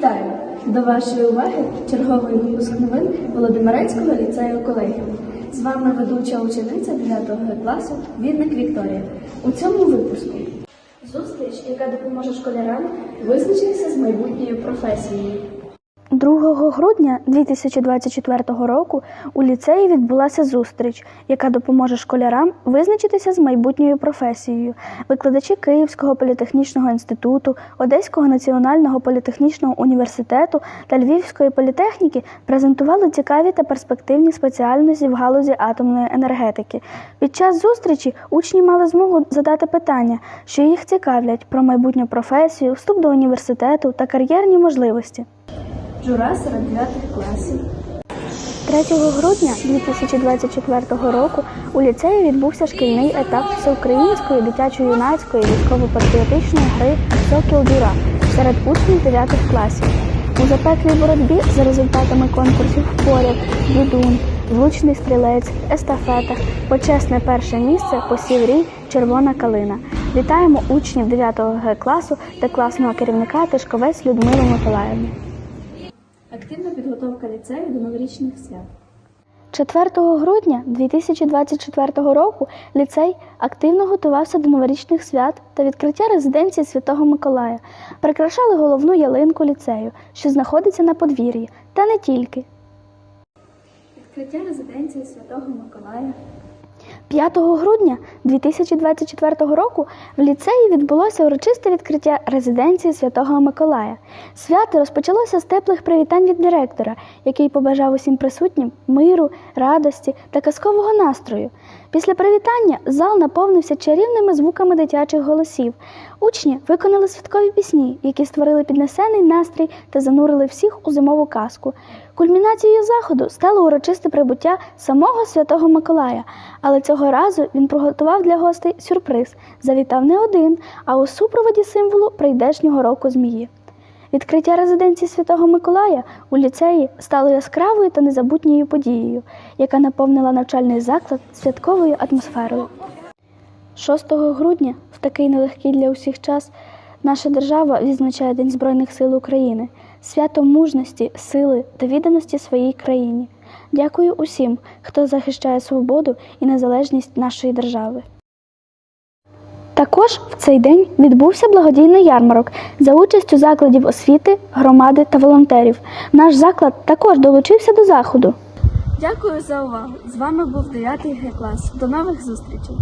Вітаю! До вашої уваги черговий випуск новин Володимирецького ліцею колегіум. З вами ведуча учениця 9 класу Відник Вікторія. У цьому випуску зустріч, яка допоможе школярам визначитися з майбутньою професією. 2 грудня 2024 року у ліцеї відбулася зустріч, яка допоможе школярам визначитися з майбутньою професією. Викладачі Київського політехнічного інституту, Одеського національного політехнічного університету та Львівської політехніки презентували цікаві та перспективні спеціальності в галузі атомної енергетики. Під час зустрічі учні мали змогу задати питання, що їх цікавлять про майбутню професію, вступ до університету та кар'єрні можливості. Жура серед 9 класів. 3 грудня 2024 року у ліцеї відбувся шкільний етап всеукраїнської дитячо-юнацької військово-патріотичної гри Сокіл Дюра серед учнів 9 класів. У запеклій боротьбі за результатами конкурсів поряд, дудун, влучний стрілець, естафета, почесне перше місце посів рій Червона калина. Вітаємо учнів 9 Г класу та класного керівника Тишковець Людмилу Миколаївну. Активна підготовка ліцею до новорічних свят. 4 грудня 2024 року ліцей активно готувався до новорічних свят та відкриття резиденції Святого Миколая. Прикрашали головну ялинку ліцею, що знаходиться на подвір'ї, та не тільки. Відкриття резиденції Святого Миколая. 5 грудня 2024 року в ліцеї відбулося урочисте відкриття резиденції Святого Миколая. Свято розпочалося з теплих привітань від директора, який побажав усім присутнім миру, радості та казкового настрою. Після привітання зал наповнився чарівними звуками дитячих голосів. Учні виконали святкові пісні, які створили піднесений настрій та занурили всіх у зимову казку. Кульмінацією заходу стало урочисте прибуття самого святого Миколая, але цього разу він приготував для гостей сюрприз. Завітав не один, а у супроводі символу прийдешнього року змії. Відкриття резиденції Святого Миколая у ліцеї стало яскравою та незабутньою подією, яка наповнила навчальний заклад святковою атмосферою. 6 грудня, в такий нелегкий для усіх час, наша держава відзначає День Збройних сил України, свято мужності, сили та відданості своїй країні. Дякую усім, хто захищає свободу і незалежність нашої держави. Також в цей день відбувся благодійний ярмарок за участю закладів освіти, громади та волонтерів. Наш заклад також долучився до заходу. Дякую за увагу! З вами був 9 Г клас. До нових зустрічей!